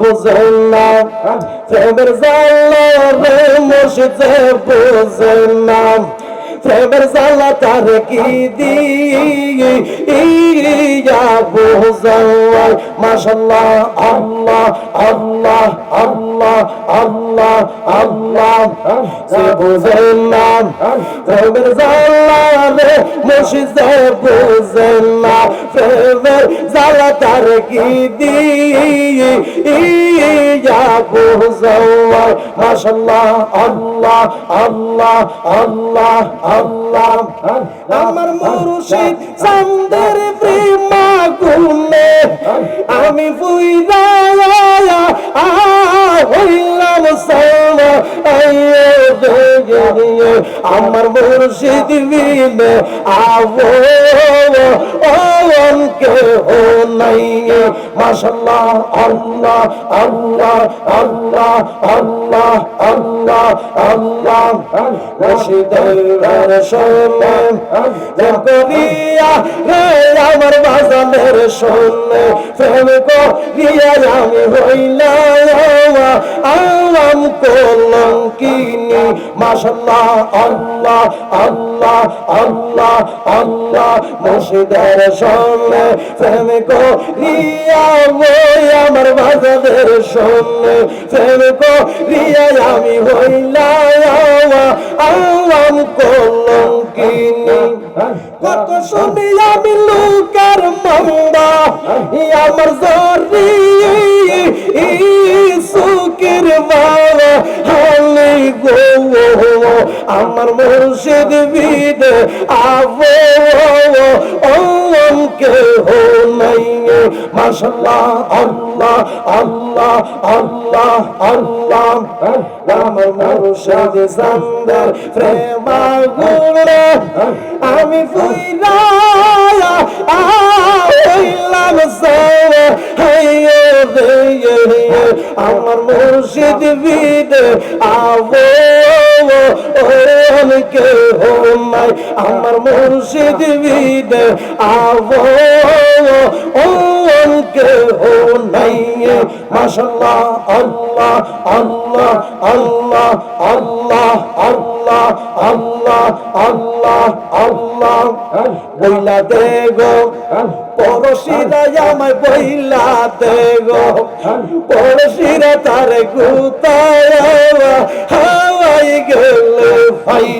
বুঝেন প্রেমের জালা রে মুর্শিদে বুঝেন প্রেমের জালা তার কি দিয়া বুঝাই মাশাল্লাহ আল্লাহ আল্লাহ আল্লাহ আল্লাহ। আল্লাহ, সে বুঝেন না প্রেমের জালা রে মুর্শিদে বুঝেন না প্রেমের জালা তার কি দিয়া বুঝাই মাশাল্লাহ আল্লাহ আল্লাহ আল্লাহ আমি হইলাম আমার মুর্শিদ বিনে আবো অনকে হো নাই। মাশাল্লাহ আল্লাহ আল্লাহ আল্লাহ আল্লাহ আল্লাহ আল্লাহ। মুর্শিদের শোনে প্রেম করিয়া রে আমার বাজানের শোনে প্রেম করিয়া আমি হইলাম আলাম কলঙ্কিনী। মাশাল্লাহ আল্লাহ আল্লাহ আল্লাহ আল্লাহ। মুর্শিদের শোনে প্রেম করিয়া ওই আমার বাজানের শোনে প্রেম করিয়া আমি হইলাম আলাম কলঙ্কিনী। কত শুনি আমি লোকের মন্দা আমার জরি সুখের বাবা হালি গো আমার মুর্শিদ বিদ, আবো অঙ্কে হো নাই মাশাল্লাহ আল্লাহ আল্লাহ আল্লাহ আল্লাহ। আমার মুর্শিদ সান্দর প্রেমা গুণে আমি ফুইরা হইলাম সারা আমার মুর্শিদ বিদ আবো। অনেকে হোমাই আমার মুর্শিদ বিদ আবো অনেকে হো নাই। মাশাল্লাহ আল্লাহ আল্লাহ আল্লাহ আল্লাহ আল্লাহ আল্লাহ আল্লাহ আল্লাহ। বইলা দেগো পরশিরা আমায় বইলা দেগো। পরশিরা তার গুতায় হাওয়াই গেল ভাই।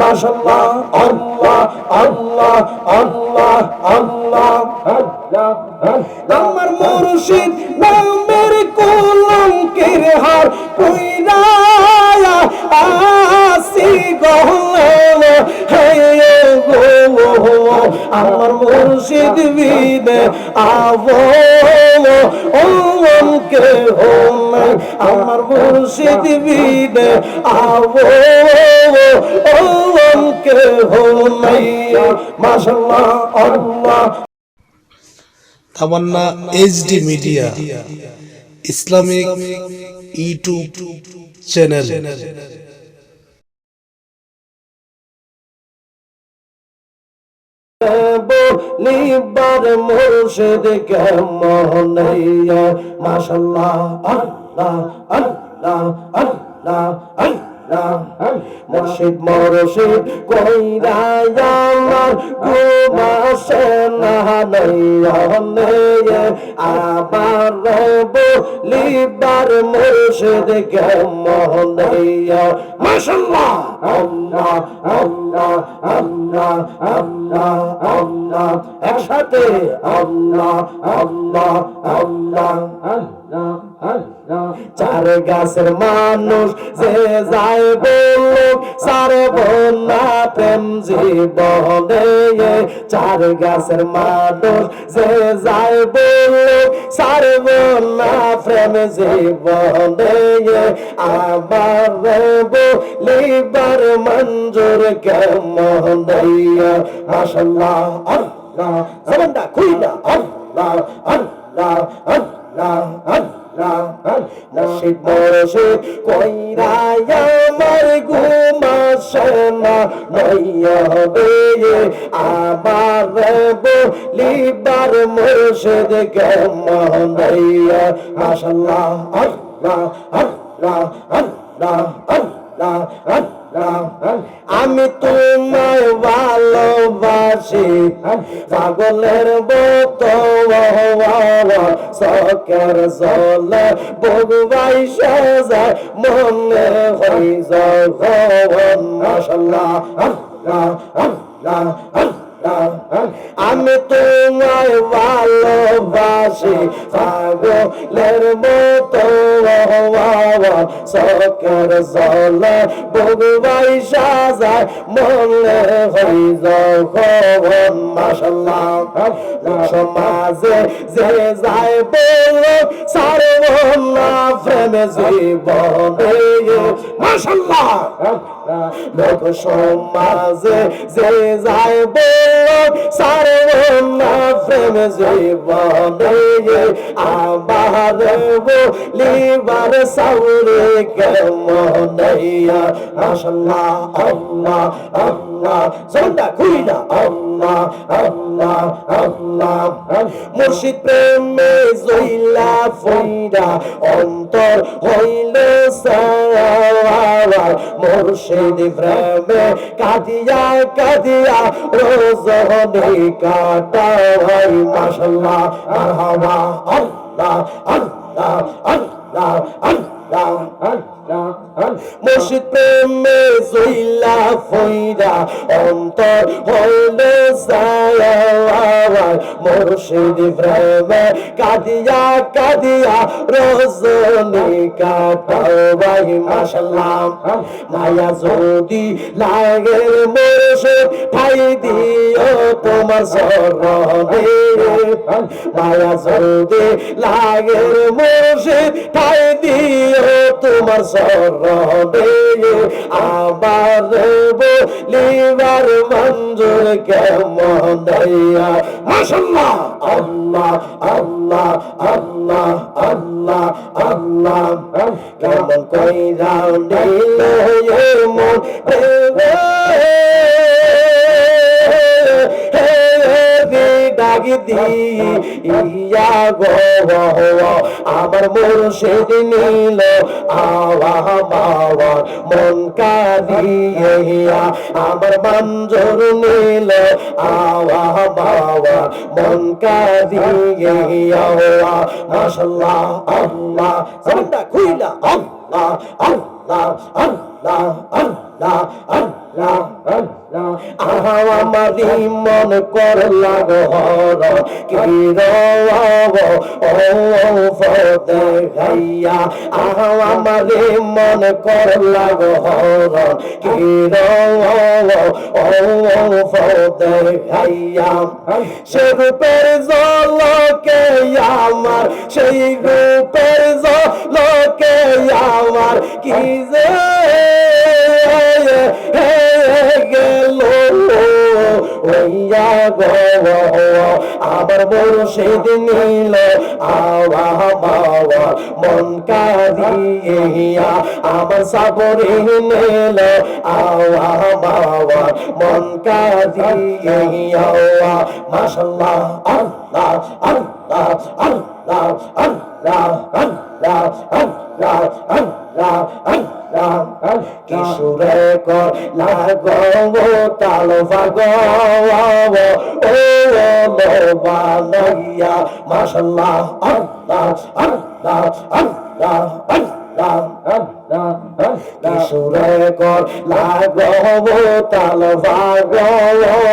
মাশাল্লাহ আল্লাহ আল্লাহ আল্লাহ আল্লাহ। আমার মুর্শিদ নামের মসজিদ বিদে আবো অঙ্গম কে হোম আমার মসজিদ বিদে আবো অঙ্গম কে হোম মাশাআল্লাহ, আল্লাহ। Tamanna HD media Islamic YouTube channel. বলিবার মুর্শিদ কেমন মাশাল্লাহ আল্লাহ আল্লাহ আল্লাহ আল্লাহ। মুর্শিদ মুর্শিদ কইরা ঘুমাসে না নয়নে আবার বলিবার মুর্শিদ কেমন মাশাল্লাহ একসাথে আল্লাহ আল্লাহ আল্লাহ আল্লাহ চার গাছের মানুষ যে যায় বলুক সার বন্যা প্রেম জীবনে চার গাছের মানুষ যে যায় বলুক সার বন্যা প্রেম জীবনে আবার বলিবার মঞ্জুর কেমন মাশাল্লাহ আল্লাহ, জবানটা খুইলা, আল্লাহ আল্লাহ আল্লাহ। নাসিব বসে কইরাই আমার ঘুমাসনা, নইয়া হবে আবার বলিবার মুর্শিদ গমা নইয়া আশাল্লাহ আল্লাহ আল্লাহ আল্লাহ আল্লাহ আল্লাহ। আমি তোমায় ভালোবাসি, পাগলের মতো সকের জলে বগুবাই সাজায়, মনে হই যখন মাশাল্লাহ আমি তোমায় ভালোবাসি, পাগলের মতো সকের জলে বগুবাই সাজায় মনে হই যখন মাশাল্লাহ সমাজে যে যায় বল সারব না প্রেমে জীবনে। মাশাল্লাহ লোক সমাজে যে যায় বল সারব না প্রেমে জীবনে। আবার বলিবার সাউরে কেমন মাশাল্লাহ আল্লাহ আল্লাহ। জনটা খুইলা আল্লাহ আল্লাহ আল্লাহ। মুর্শিদ প্রেমে জইলা ফইরা অন্তর হইল সারা মুর্শিদ প্রেমে কাদিয়া কাদিয়া রোজনে কাটা ভাই মাশাল্লাহ মারহাবা। আল্লাহ আল্লাহ আল্লাহ আল্লাহ আল্লাহ। মুর্শিদ প্রেমে জইলা ফইরা অন্তর হইলে সায়া মুর্শিদ প্রেমে কাদিয়া কাদিয়া রজনী কাটাবাই মাশাল্লাহ মায়া যদি লাগে মুর্শিদ ঠাই দিও তোমার সরণে মায়া যদি লাগে মুর্শিদ ঠাই দিও তোমার সরণে আবার বলিবার মঞ্জুর কেমন মাশাল্লাহ আল্লাহ আল্লাহ আল্লাহ আল্লাহ আল্লাহ। কেমন কইরা নিলে মন ডাকি দি ইয়া গো আমার মুর্শিদ নীল আওয়া বাবা মন কাদিয়া আমার মঞ্জুর নীল আওয়া বাবা মন কাদিয়া মাশাল্লাহ আল্লাহ। খুইলা। আল্লাহ। Allah, Allah, Allah, Allah, Allah, Allah. মন করলা গহর কির ও ফদে মন করলা সে রূপের আমার সেই রূপের জল আমার কি যে গেল ওইয়া গো আবার মুর্শিদ নীল আওয়া বাবা মন কারিয়া আমার সাবরে নীল আওয়া বাবা মন কারিয়া মাশাল্লাহ আল্লাহ আল্লাহ আল্লাহ আল্লাহ আল্লাহ আল্লাহ আল্লাহ কিশোরে লাগো তাল ফাগো ও বালাইয়া মাশাল্লাহ আল্লাহ আল্লাহ আল্লাহ আল্লাহ আল্লাহ। কিশোরে কর লাগো তাল ফাগো ও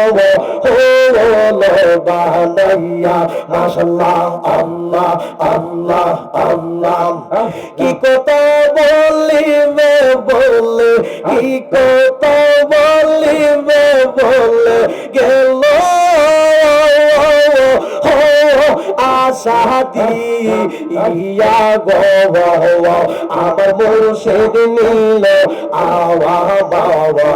বালাইয়া মাশাল্লাহ আল্লাহ আল্লাহ আল্লাহ। কি কথা বলিবে বলে, কি কথা বলিবে বলে, গেল আশা দিয়া গো আমার মুর্শিদ নীল, আওয়া বাবা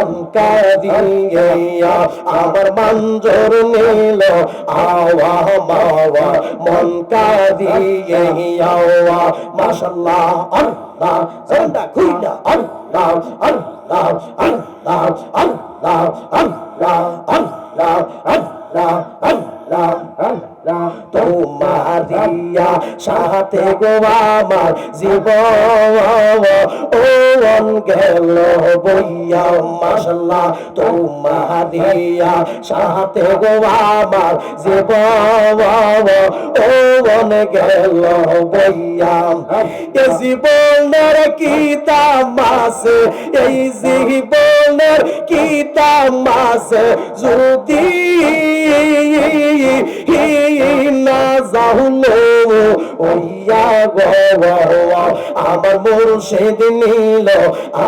অঙ্কা দিয়া আমার মঞ্জুর নীল, আওয়া বাবা মন কা দিয়া মাশাল্লাহ আল্লাহ সন্ডা খুইলা, আল্লাহ আল্লাহ আল্লাহ আল্লাহ আল্লাহ আল্লাহ আল্লাহ আল্লাহ আল্লাহ তোমারিয়া সাথে গো আমার ও গেল বইয়া, মাশাল্লাহ তোমারিয়া সাথে গো আমার জীবন ও অন গেল বইয়া। এ জীবনের কি দাম আছে, এই জীবনের কি দাম আছে, যদি না যাহলো, ওইয়া গো আমার মুর্শিদ নীল,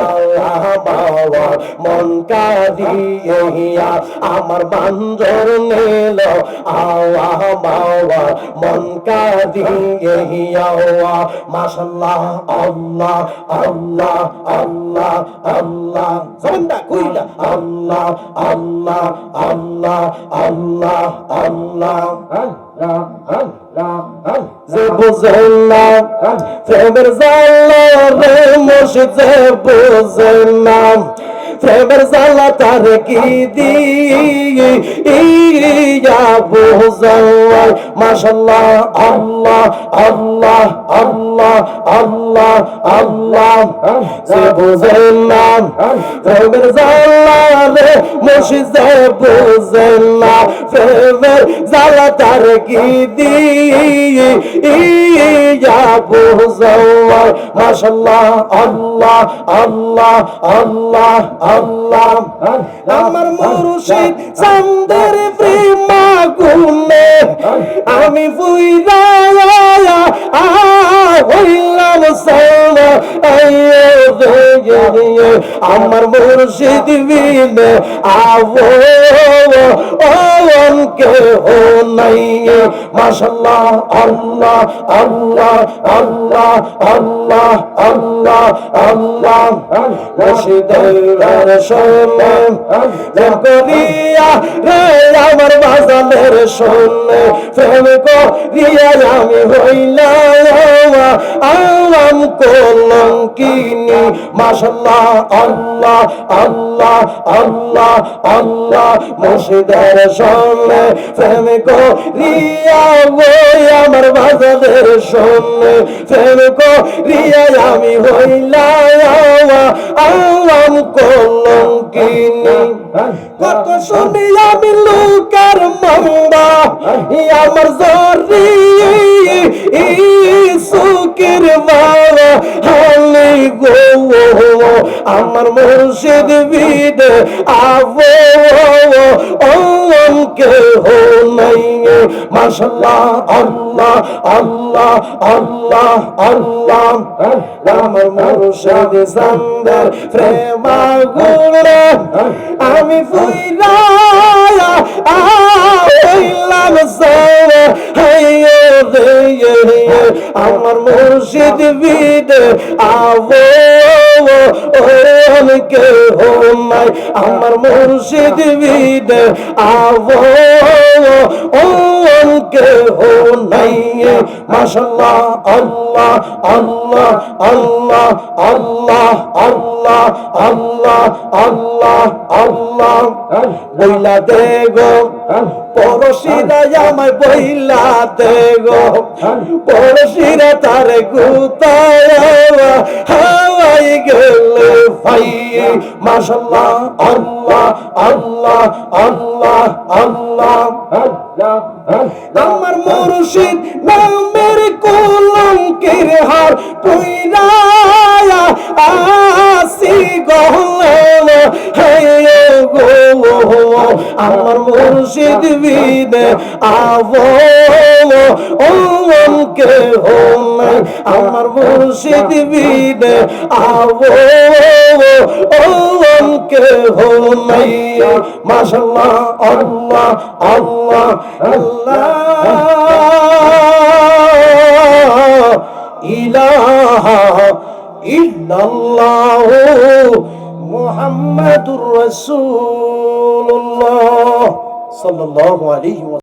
আল্লাহ বাবা, মন কাদিয়া আমার বাঞ্জর নীল, আল্লাহ বাবা, মন কাদিয়া মাশাল্লাহ আল্লাহ আল্লাহ আল্লাহ কইলা আল্লাহ আল্লাহ আল্লাহ আল্লাহ আল্লাহ আল্লাহ। যে বুঝেন না প্রেমের জালা রে মুর্শিদ যে বুঝেন না Feber zalatar gidiya bu zavallar. Maşallah Allah Allah Allah Allah Allah. Zebu zellam Feber zallar Moş zebu zellam Feber zalatar gidiya যাব জওয়ার মাশাআল্লাহ আল্লাহ আল্লাহ আল্লাহ আল্লাহ। আমার প্রেমা। গুনে আমি হইলাম আমার মুর্শিদ বিনে আবো অনকে নাই। মাশাল্লাহ আল্লাহ আল্লাহ আল্লাহ আল্লাহ আল্লাহ আল্লাহ। মুর্শিদের শোনে করিয়া রে আমার বাজানের শোনে প্রেম করিয়া আমি হইলাম, আলাম কলঙ্কিনী মাশাল্লাহ আল্লাহ আল্লাহ আল্লাহ আল্লাহ, মুর্শিদের শোনে প্রেম করিয়া ওই আমার বাজানের শোনে প্রেম আমি হইলাম কলঙ্কিনী কত শুনি আমি লোকের মন্দা আমার জরি সুখের বাবা হালে গো, আমার মুর্শিদ বিদ, আবো অঙ্কে হো নাই মাশাল্লাহ আল্লাহ আল্লাহ আল্লাহ আল্লাহ। আমার মুর্শিদ সান্দার প্রেমা গুণে আমি ফুইলা আইলাম সারা, হাইয়ে আমার মুর্শিদ বিদ আবো অনকে হো নাই। আমার মুর্শিদ বিদ আবো অনকে হো নাই। মাশাল্লাহ আল্লাহ আল্লাহ আল্লাহ আল্লাহ আল্লাহ আল্লাহ আল্লাহ আল্লাহ। বইলা দেগো, পরশিরা আমায় বইলা দেগো। পরশিরা তার গুতায় মাশাল্লাহ আল্লাহ আল্লাহ আল্লাহ আল্লাহ। আমার মুর্শিদ নামের কলঙ্কের হার পুইরা আসি গহল। গো আমার মুর্শিদ বিদ আবো অঙ্কে হোম আমার মুর্শিদ বিদ আবো অঙ্কে হোম মাশাল্লাহ আল্লাহ আল্লাহ আল্লাহ ইলাহা ইল্লাল্লাহ মুহাম্মাদুর রাসূলুল্লাহ সাল্লাল্লাহু আলাইহি ওয়া